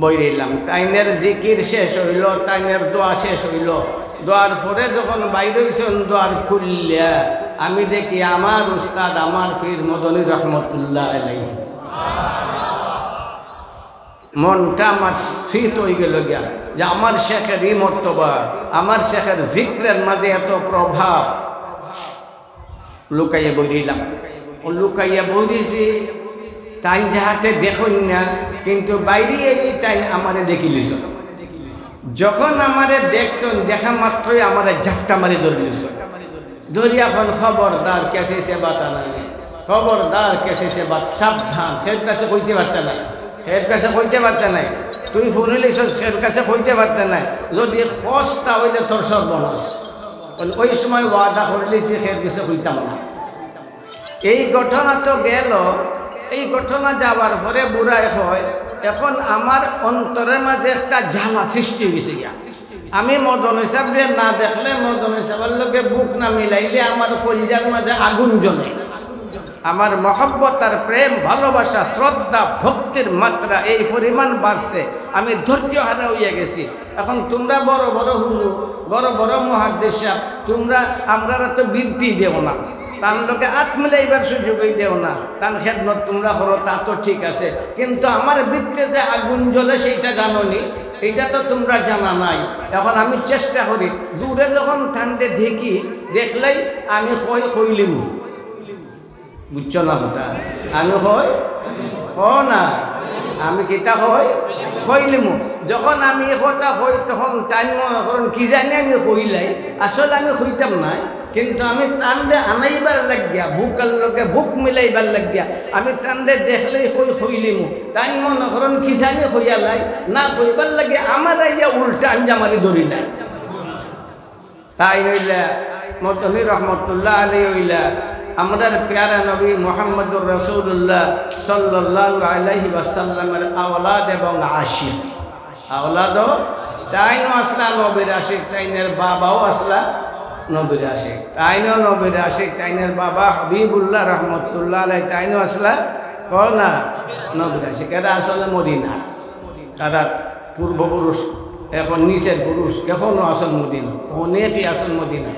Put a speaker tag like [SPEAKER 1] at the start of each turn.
[SPEAKER 1] বইরিলাম তাইনের জিকির শেষ হইল, তাইনের দোয়া শেষ হইল। দোয়ার পরে যখন হইছেন, দোয়ার আমি দেখি আমার উস্তাদ আমার ফির মদনী রহমতুল্লাহ আলাই মনটা আমার শীত হয়ে গেল গিয়া, যে আমার শেখের ই মর্তবা, আমার শেখের জিক্রের মাঝে এত প্রভাব। লুকাইয়া বইরিলাম। লুকাইয়া বইরিছি তাই যাহাতে দেখুন না, কিন্তু বাইরে এই তাই আমারে দেখিলিস। যখন আমারে দেখছন, দেখা মাত্রই আমারে জাফটা মারি ধরলিস। ধরি এখন খবরদার কেসে সে বাতা নাই। খবরদার কেসে সে বাত সাবধান, খের কাছে কইতে পারতে নাই। খের কাছে কইতে পারতে নাই। তুই ফুনিলিস খের কাছে কইতে পারতে নাই। যদি খসটা হইলে তোর সর্বনাশ। ওই সময় ওয়াদা করলিছি, খের কাছে কইতাম না। এই ঘটনা তো গেল এই ঘটনা যাওয়ার পরে বুড়াই হয় এখন আমার অন্তরের মাঝে একটা জ্বালা সৃষ্টি হয়েছে গিয়া। আমি মদন হিসাবে না দেখলে মদন হিসাবের লোকে বুক না মিলাইলে আমার কলিজার মাঝে আগুন জ্বলে। আমার মহব্বত আর প্রেম, ভালোবাসা, শ্রদ্ধা, ভক্তির মাত্রা এই পরিমাণ বাড়ছে। আমি ধৈর্য হারা হইয়া গেছি। এখন তোমরা বড় বড় হুলু বড় বড় মহাদেশ তোমরা আমরা তো বৃত্তি দেব না। তার লোকে আত মিলাইবার সুযোগই দেও না। তার খেদমত তোমরা করো, তা তো ঠিক আছে। কিন্তু আমার বৃত্তে যে আগুন জ্বলে সেইটা জানো নি এইটা তো তোমরা জানা নাই। এখন আমি চেষ্টা করি, দূরে যখন ঠান্ডে দেখি, দেখলেই আমি কই কইলিম বুঝছ না আমি কই? ক না? আমি কিতা কই কইলিমু যখন আমি কথা কই, তখন টাইম এখন কি জানি আমি কইলাই। আসলে আমি কইতাম নাই, কিন্তু আমি টানডে আনাইবার লাগিয়া বুকার লগে বুক মিলাইবার লাগিয়া আমি টানডে দেখলেই কই কইলিমু তাই মনে করেন কি জানি কইয়ালাই না কইবার লাগে আমার আইয়া উল্টা আঞ্জামারি ধরিলাই তাই হইলা মদনী রহমতুল্লাহ আলী হইলা আমাদের প্যারা নবী মোহাম্মদুর রসুল্লাহ সাল্লাহ আলহি ওয়াসাল্লামের আওলাদ এবং আশিক। আওলাদ তাইনও আসলা নবীর আশিক, তাইনের বাবাও আসলা নবীর আশিক। তাইনও নবীর আশিক, তাইনের বাবা হাবিবুল্লাহ রহমতুল্লাহ আলাই তাইনও আসলা না? নবীর আশিক। এরা আসলে মদিনা। তারা পূর্বপুরুষ, এখন নিচের পুরুষ এখনও আসল মদিনা। অনেকই আসল মদিনা।